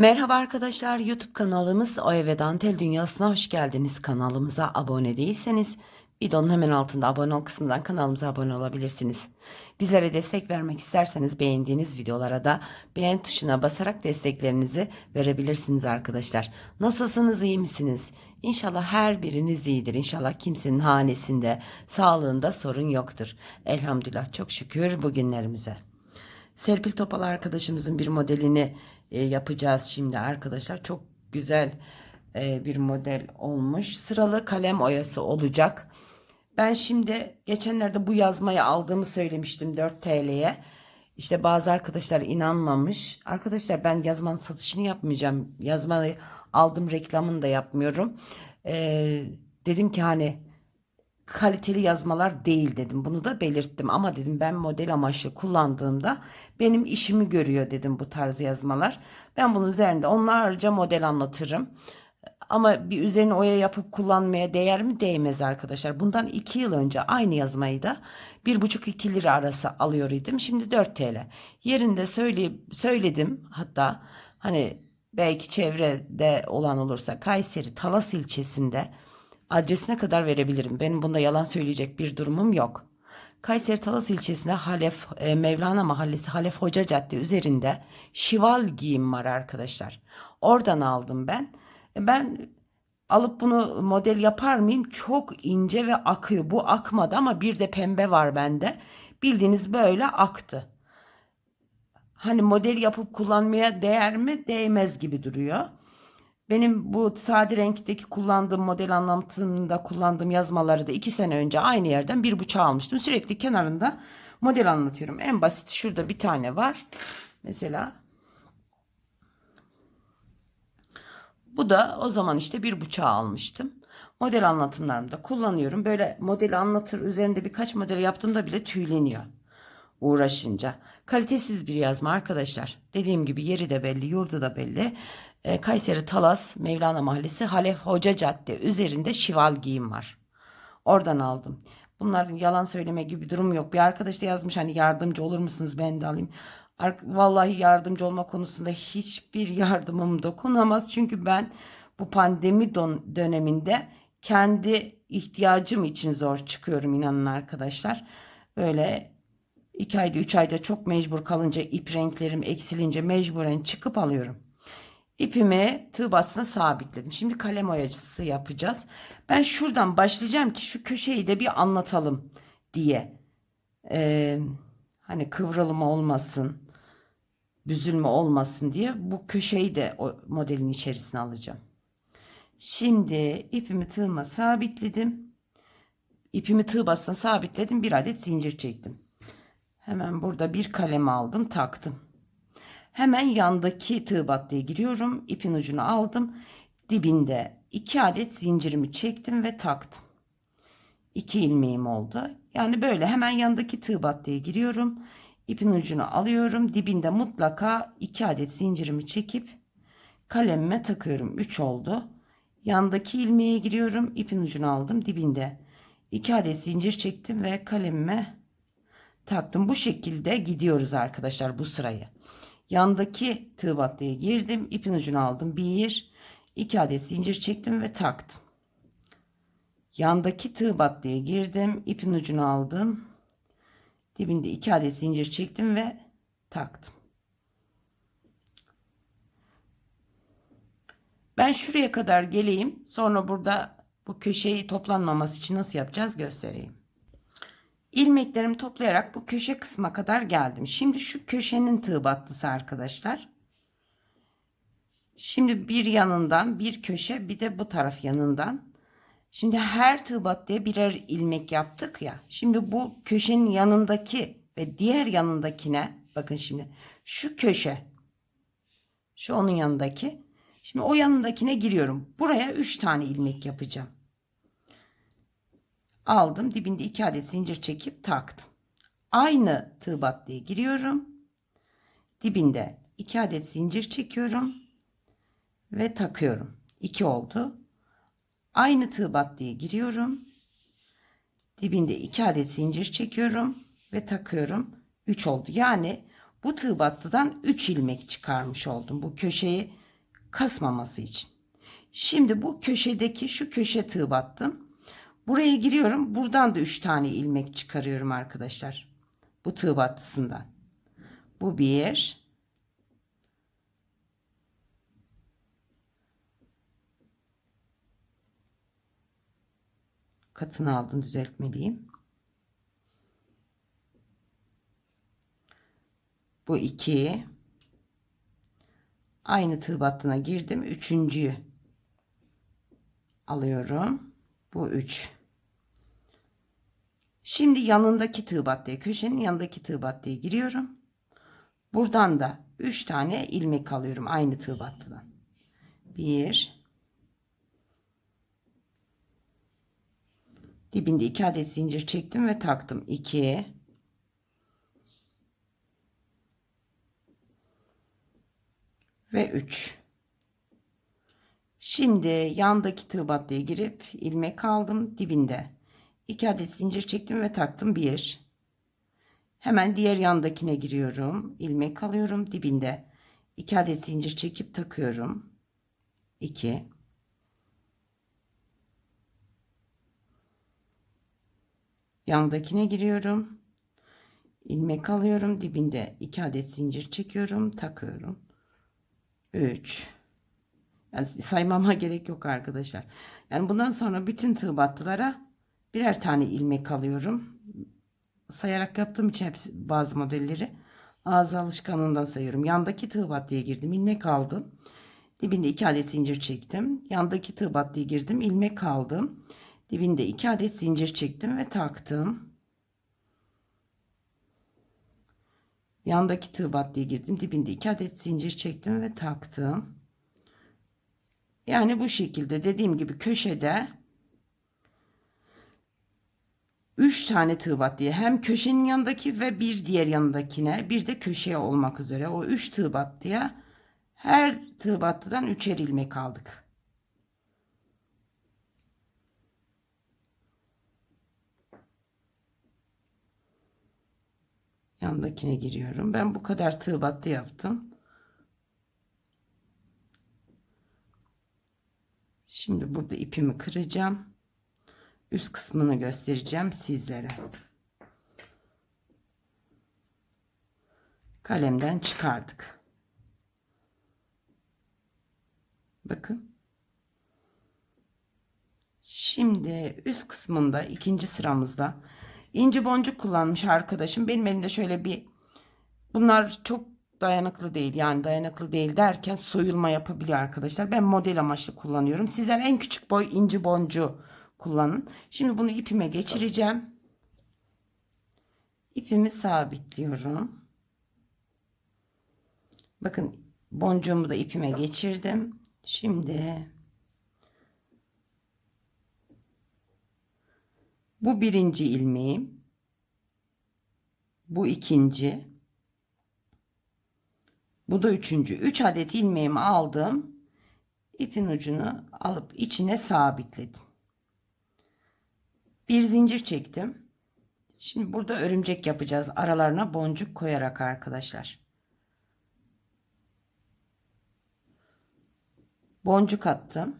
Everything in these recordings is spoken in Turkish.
Merhaba arkadaşlar YouTube kanalımız Oya ve Dantel Dünyası'na hoş geldiniz. Kanalımıza abone değilseniz videonun hemen altında abone ol kısmından kanalımıza abone olabilirsiniz. Bizlere destek vermek isterseniz beğendiğiniz videolara da beğen tuşuna basarak desteklerinizi verebilirsiniz arkadaşlar. Nasılsınız iyi misiniz? İnşallah her biriniz iyidir. İnşallah kimsenin hanesinde, sağlığında sorun yoktur. Elhamdülillah çok şükür bugünlerimize. Serpil Topal arkadaşımızın bir modelini e, yapacağız şimdi arkadaşlar. Çok güzel e, bir model olmuş. Sıralı kalem oyası olacak. Ben şimdi geçenlerde bu yazmayı aldığımı söylemiştim 4 TL'ye. İşte bazı arkadaşlar inanmamış. Arkadaşlar ben yazmanın satışını yapmayacağım. Yazmayı aldım reklamını da yapmıyorum. E, dedim ki hani kaliteli yazmalar değil dedim. Bunu da belirttim ama dedim ben model amaçlı kullandığımda benim işimi görüyor dedim bu tarz yazmalar. Ben bunun üzerinde onlarca model anlatırım. Ama bir üzerine oya yapıp kullanmaya değer mi? Değmez arkadaşlar. Bundan 2 yıl önce aynı yazmayı da 1,5-2 lira arası alıyor idim. Şimdi 4 TL. Yerinde söyle, söyledim hatta hani belki çevrede olan olursa Kayseri Talas ilçesinde adresine kadar verebilirim. Benim bunda yalan söyleyecek bir durumum yok. Kayseri Talas ilçesinde Halef e, Mevlana Mahallesi Halef Hoca Cadde üzerinde şival giyim var arkadaşlar. Oradan aldım ben. E, Ben alıp bunu model yapar mıyım? Çok ince ve akıyor. Bu akmadı ama bir de pembe var bende. Bildiğiniz böyle aktı. Hani model yapıp kullanmaya değer mi? Değmez gibi duruyor. Benim bu sade renkteki kullandığım model anlatımında kullandığım yazmaları da iki sene önce aynı yerden bir bıçağı almıştım. Sürekli kenarında model anlatıyorum. En basit şurada bir tane var. Mesela bu da o zaman işte bir bıçağı almıştım. Model anlatımlarımda kullanıyorum. Böyle model anlatır üzerinde birkaç model yaptığımda bile tüyleniyor uğraşınca. Kalitesiz bir yazma arkadaşlar. Dediğim gibi yeri de belli, yurdu da belli. E, Kayseri Talas Mevlana Mahallesi Halef Hoca Cadde üzerinde şival giyim var. Oradan aldım. Bunların yalan söyleme gibi bir durum yok. Bir arkadaş da yazmış hani yardımcı olur musunuz ben de alayım. Vallahi yardımcı olma konusunda hiçbir yardımım dokunamaz. Çünkü ben bu pandemi döneminde kendi ihtiyacım için zor çıkıyorum inanın arkadaşlar. Böyle iki ayda üç ayda çok mecbur kalınca ip renklerim eksilince mecburen çıkıp alıyorum. İpimi tığ bastına sabitledim. Şimdi kalem oyacısı yapacağız. Ben şuradan başlayacağım ki şu köşeyi de bir anlatalım diye. Ee, hani kıvrılma olmasın, büzülme olmasın diye bu köşeyi de o modelin içerisine alacağım. Şimdi ipimi tığıma sabitledim. İpimi tığ bastına sabitledim. Bir adet zincir çektim. Hemen burada bir kalem aldım, taktım. Hemen yandaki tığ battıya giriyorum. İpin ucunu aldım. Dibinde iki adet zincirimi çektim ve taktım. İki ilmeğim oldu. Yani böyle hemen yandaki tığ battıya giriyorum. İpin ucunu alıyorum. Dibinde mutlaka iki adet zincirimi çekip kalemime takıyorum. Üç oldu. Yandaki ilmeğe giriyorum. İpin ucunu aldım. Dibinde iki adet zincir çektim ve kalemime taktım. Bu şekilde gidiyoruz arkadaşlar bu sırayı. Yandaki tığ battıya girdim. ipin ucunu aldım. Bir, iki adet zincir çektim ve taktım. Yandaki tığ battıya girdim. ipin ucunu aldım. Dibinde iki adet zincir çektim ve taktım. Ben şuraya kadar geleyim. Sonra burada bu köşeyi toplanmaması için nasıl yapacağız göstereyim. İlmeklerimi toplayarak bu köşe kısma kadar geldim. Şimdi şu köşenin tığ battısı arkadaşlar. Şimdi bir yanından bir köşe bir de bu taraf yanından. Şimdi her tığ battıya birer ilmek yaptık ya. Şimdi bu köşenin yanındaki ve diğer yanındakine bakın şimdi şu köşe şu onun yanındaki. Şimdi o yanındakine giriyorum. Buraya 3 tane ilmek yapacağım aldım dibinde iki adet zincir çekip taktım. Aynı tığ battıya giriyorum. Dibinde iki adet zincir çekiyorum ve takıyorum. 2 oldu. Aynı tığ battıya giriyorum. Dibinde iki adet zincir çekiyorum ve takıyorum. 3 oldu. Yani bu tığ battıdan 3 ilmek çıkarmış oldum bu köşeyi kasmaması için. Şimdi bu köşedeki şu köşe tığ battım. Buraya giriyorum. Buradan da 3 tane ilmek çıkarıyorum arkadaşlar. Bu tığ battısından. Bu bir. Katını aldım düzeltmeliyim. Bu iki. Aynı tığ battına girdim. Üçüncüyü alıyorum. Bu üç. Şimdi yanındaki tığ battıya, köşenin yanındaki tığ battıya giriyorum. Buradan da 3 tane ilmek alıyorum aynı tığ battıdan. 1 Dibinde 2 adet zincir çektim ve taktım. 2 ve 3 Şimdi yandaki tığ battıya girip ilmek aldım dibinde. 2 adet zincir çektim ve taktım 1 Hemen diğer yandakine giriyorum. ilmek alıyorum dibinde. 2 adet zincir çekip takıyorum. 2 Yandakine giriyorum. ilmek alıyorum dibinde. 2 adet zincir çekiyorum, takıyorum. 3 yani saymama gerek yok arkadaşlar. Yani bundan sonra bütün tığ battılara birer tane ilmek alıyorum sayarak yaptığım için hepsi bazı modelleri ağız alışkanlığından sayıyorum. Yandaki tığ battıya girdim. ilmek aldım. Dibinde 2 adet zincir çektim. Yandaki tığ battıya girdim. ilmek aldım. Dibinde 2 adet zincir çektim ve taktım. Yandaki tığ battıya girdim. Dibinde 2 adet zincir çektim ve taktım. Yani bu şekilde dediğim gibi köşede 3 tane tığ battıya hem köşenin yanındaki ve bir diğer yanındakine bir de köşeye olmak üzere o 3 tığ battıya her tığ battıdan 3'er ilmek aldık. Yandakine giriyorum. Ben bu kadar tığ battı yaptım. Şimdi burada ipimi kıracağım üst kısmını göstereceğim sizlere. Kalemden çıkardık. Bakın. Şimdi üst kısmında ikinci sıramızda inci boncuk kullanmış arkadaşım. Benim elimde şöyle bir bunlar çok dayanıklı değil. Yani dayanıklı değil derken soyulma yapabiliyor arkadaşlar. Ben model amaçlı kullanıyorum. Sizler en küçük boy inci boncuğu kullanın. Şimdi bunu ipime geçireceğim. İpimi sabitliyorum. Bakın boncuğumu da ipime geçirdim. Şimdi bu birinci ilmeğim. Bu ikinci. Bu da üçüncü. Üç adet ilmeğimi aldım. İpin ucunu alıp içine sabitledim bir zincir çektim. Şimdi burada örümcek yapacağız. Aralarına boncuk koyarak arkadaşlar. Boncuk attım.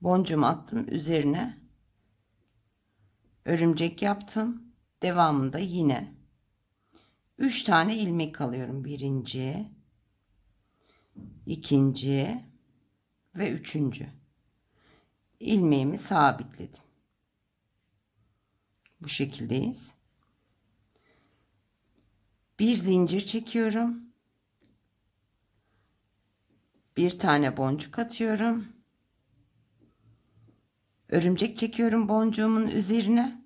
Boncuğumu attım üzerine. Örümcek yaptım. Devamında yine 3 tane ilmek alıyorum. Birinci, ikinci ve üçüncü ilmeğimi sabitledim. Bu şekildeyiz. Bir zincir çekiyorum. Bir tane boncuk atıyorum. Örümcek çekiyorum boncuğumun üzerine.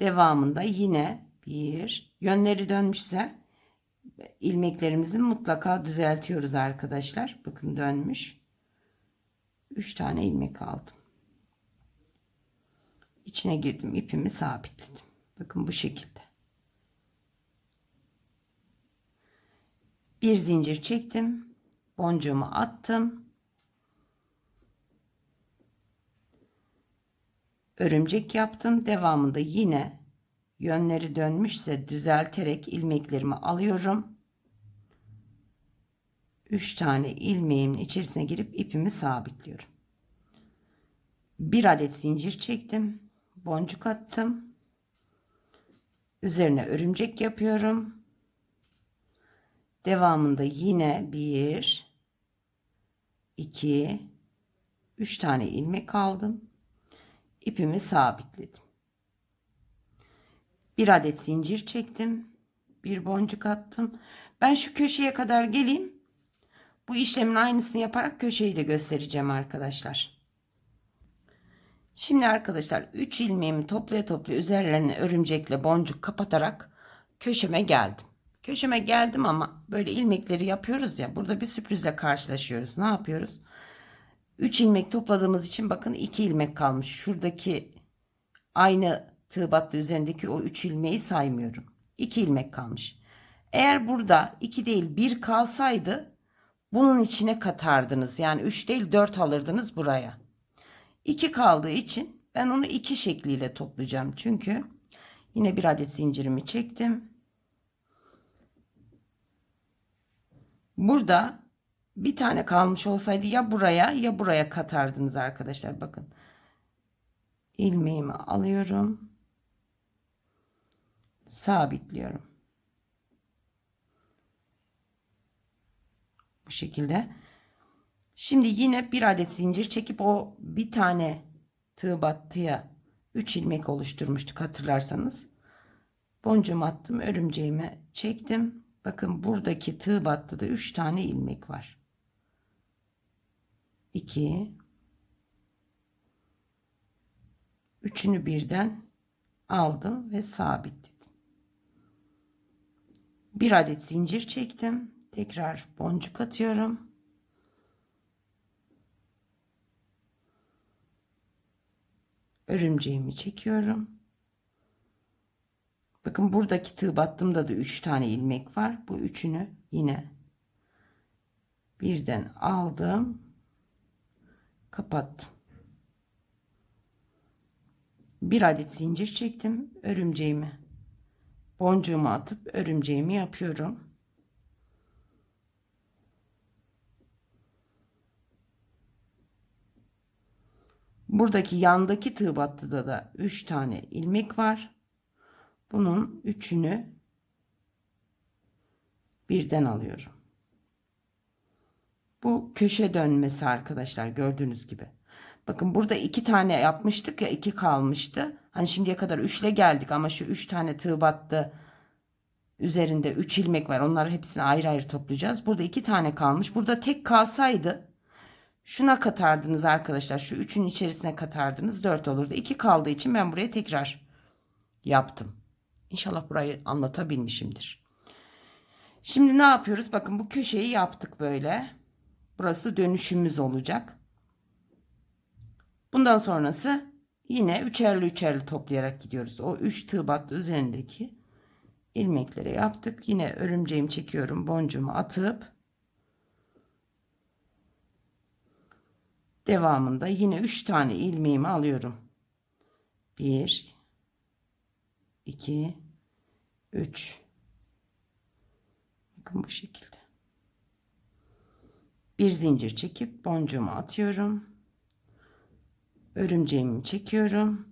Devamında yine bir yönleri dönmüşse ilmeklerimizi mutlaka düzeltiyoruz arkadaşlar. Bakın dönmüş. 3 tane ilmek aldım. İçine girdim ipimi sabitledim. Bakın bu şekilde. Bir zincir çektim. Boncuğumu attım. Örümcek yaptım. Devamında yine yönleri dönmüşse düzelterek ilmeklerimi alıyorum. 3 tane ilmeğimin içerisine girip ipimi sabitliyorum. Bir adet zincir çektim. Boncuk attım. Üzerine örümcek yapıyorum. Devamında yine bir, iki, üç tane ilmek aldım. İpimi sabitledim. Bir adet zincir çektim. Bir boncuk attım. Ben şu köşeye kadar geleyim. Bu işlemin aynısını yaparak köşeyi de göstereceğim arkadaşlar. Şimdi arkadaşlar 3 ilmeğimi toplaya toplaya üzerlerine örümcekle boncuk kapatarak köşeme geldim. Köşeme geldim ama böyle ilmekleri yapıyoruz ya burada bir sürprizle karşılaşıyoruz. Ne yapıyoruz? 3 ilmek topladığımız için bakın 2 ilmek kalmış. Şuradaki aynı tığ üzerindeki o 3 ilmeği saymıyorum. 2 ilmek kalmış. Eğer burada 2 değil 1 kalsaydı bunun içine katardınız. Yani 3 değil 4 alırdınız buraya. 2 kaldığı için ben onu 2 şekliyle toplayacağım. Çünkü yine bir adet zincirimi çektim. Burada bir tane kalmış olsaydı ya buraya ya buraya katardınız arkadaşlar. Bakın. ilmeğimi alıyorum. Sabitliyorum. Bu şekilde. Şimdi yine bir adet zincir çekip o bir tane tığ battıya 3 ilmek oluşturmuştuk hatırlarsanız. Boncuğumu attım, örümceğimi çektim. Bakın buradaki tığ battıda 3 tane ilmek var. 2 Üçünü birden aldım ve sabitledim. Bir adet zincir çektim. Tekrar boncuk atıyorum. örümceğimi çekiyorum. Bakın buradaki tığ battığımda da 3 tane ilmek var. Bu üçünü yine birden aldım. Kapattım. Bir adet zincir çektim. Örümceğimi boncuğumu atıp örümceğimi yapıyorum. Buradaki yandaki tığ battıda da 3 tane ilmek var. Bunun üçünü birden alıyorum. Bu köşe dönmesi arkadaşlar gördüğünüz gibi. Bakın burada iki tane yapmıştık ya iki kalmıştı. Hani şimdiye kadar üçle geldik ama şu üç tane tığ battı. Üzerinde üç ilmek var. Onları hepsini ayrı ayrı toplayacağız. Burada iki tane kalmış. Burada tek kalsaydı Şuna katardınız arkadaşlar. Şu üçün içerisine katardınız. 4 olurdu. 2 kaldığı için ben buraya tekrar yaptım. İnşallah burayı anlatabilmişimdir. Şimdi ne yapıyoruz? Bakın bu köşeyi yaptık böyle. Burası dönüşümüz olacak. Bundan sonrası yine üçerli üçerli toplayarak gidiyoruz. O üç tığ üzerindeki ilmekleri yaptık. Yine örümceğimi çekiyorum. Boncuğumu atıp Devamında yine 3 tane ilmeğimi alıyorum. 1 2 3 Bakın bu şekilde. Bir zincir çekip boncuğumu atıyorum. Örümceğimi çekiyorum.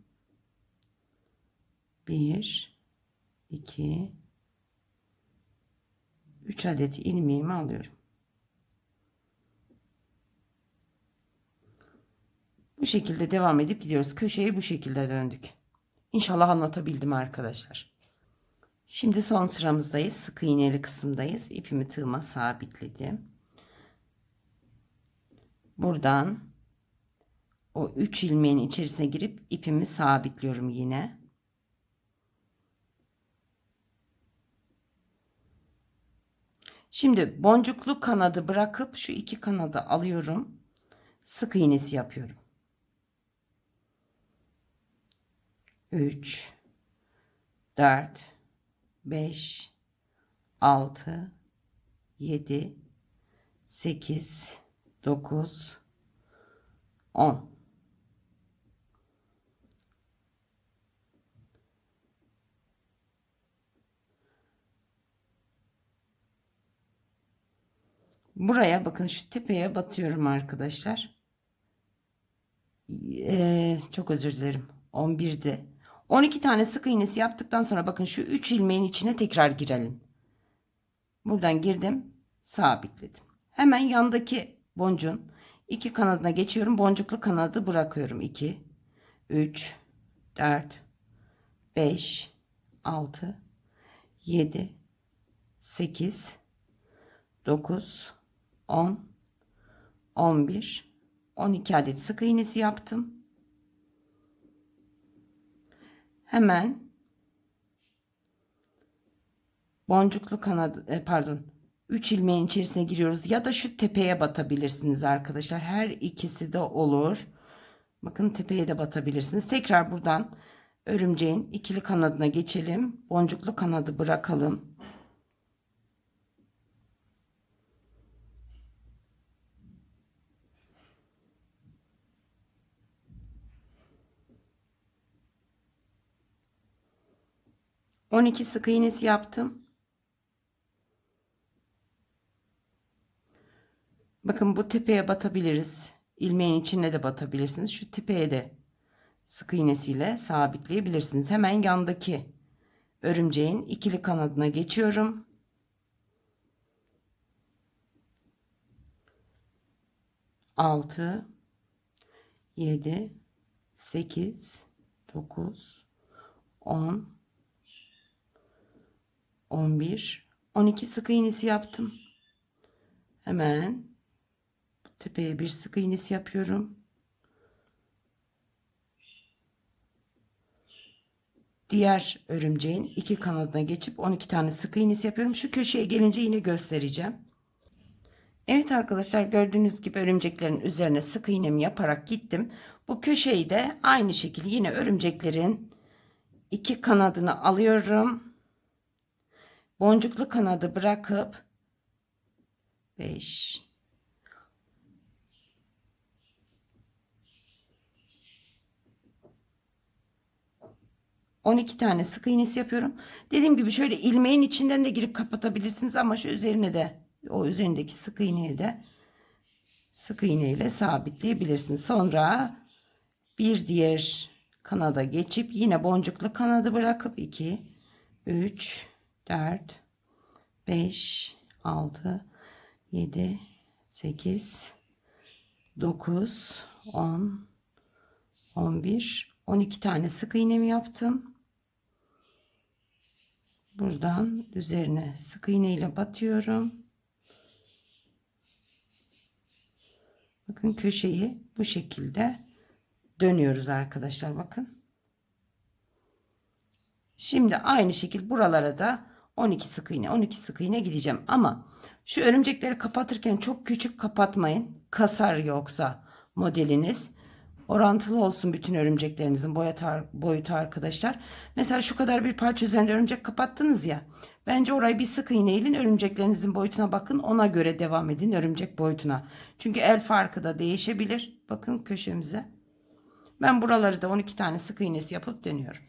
1 2 3 adet ilmeğimi alıyorum. Bu şekilde devam edip gidiyoruz. Köşeyi bu şekilde döndük. İnşallah anlatabildim arkadaşlar. Şimdi son sıramızdayız. Sık iğneli kısımdayız. İpimi tığıma sabitledim. Buradan o 3 ilmeğin içerisine girip ipimi sabitliyorum yine. Şimdi boncuklu kanadı bırakıp şu iki kanadı alıyorum. Sık iğnesi yapıyorum. 3 4 5 6 7 8 9 10 Buraya bakın şu tepeye batıyorum arkadaşlar. Ee, çok özür dilerim. 11'di. 12 tane sık iğnesi yaptıktan sonra bakın şu 3 ilmeğin içine tekrar girelim. Buradan girdim. Sabitledim. Hemen yandaki boncuğun iki kanadına geçiyorum. Boncuklu kanadı bırakıyorum. 2, 3, 4, 5, 6, 7, 8, 9, 10, 11, 12 adet sık iğnesi yaptım. Hemen boncuklu kanadı e, pardon 3 ilmeğin içerisine giriyoruz ya da şu tepeye batabilirsiniz arkadaşlar. Her ikisi de olur. Bakın tepeye de batabilirsiniz. Tekrar buradan örümceğin ikili kanadına geçelim. Boncuklu kanadı bırakalım. On iki sık iğnesi yaptım. Bakın bu tepeye batabiliriz. İlmeğin içine de batabilirsiniz. Şu tepeye de sık iğnesiyle sabitleyebilirsiniz. Hemen yandaki örümceğin ikili kanadına geçiyorum. Altı, yedi, sekiz, dokuz, on, on bir, on iki sık iğnesi yaptım. Hemen tepeye bir sık iğnesi yapıyorum. Diğer örümceğin iki kanadına geçip 12 tane sık iğnesi yapıyorum. Şu köşeye gelince yine göstereceğim. Evet arkadaşlar gördüğünüz gibi örümceklerin üzerine sık iğnemi yaparak gittim. Bu köşeyi de aynı şekilde yine örümceklerin iki kanadını alıyorum. Boncuklu kanadı bırakıp 5 12 tane sık iğnesi yapıyorum. Dediğim gibi şöyle ilmeğin içinden de girip kapatabilirsiniz ama şu üzerine de o üzerindeki sık iğneyi de sık iğne ile sabitleyebilirsiniz. Sonra bir diğer kanada geçip yine boncuklu kanadı bırakıp 2 3 4 5 6 7 8 9 10 11 12 tane sık iğnemi yaptım. Buradan üzerine sık iğne ile batıyorum. Bakın köşeyi bu şekilde dönüyoruz arkadaşlar bakın. Şimdi aynı şekil buralara da 12 sık iğne 12 sık iğne gideceğim ama şu örümcekleri kapatırken çok küçük kapatmayın kasar yoksa modeliniz orantılı olsun bütün örümceklerinizin boyutu, arkadaşlar. Mesela şu kadar bir parça üzerinde örümcek kapattınız ya. Bence orayı bir sık iğne ile örümceklerinizin boyutuna bakın. Ona göre devam edin örümcek boyutuna. Çünkü el farkı da değişebilir. Bakın köşemize. Ben buraları da 12 tane sık iğnesi yapıp dönüyorum.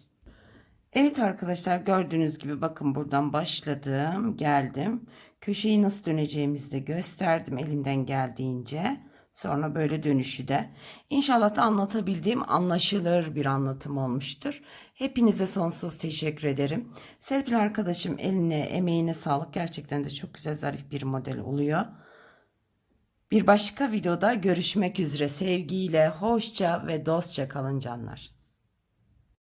Evet arkadaşlar gördüğünüz gibi bakın buradan başladım. Geldim. Köşeyi nasıl döneceğimizi de gösterdim elimden geldiğince. Sonra böyle dönüşü de. İnşallah da anlatabildiğim anlaşılır bir anlatım olmuştur. Hepinize sonsuz teşekkür ederim. Serpil arkadaşım eline emeğine sağlık. Gerçekten de çok güzel zarif bir model oluyor. Bir başka videoda görüşmek üzere. Sevgiyle, hoşça ve dostça kalın canlar.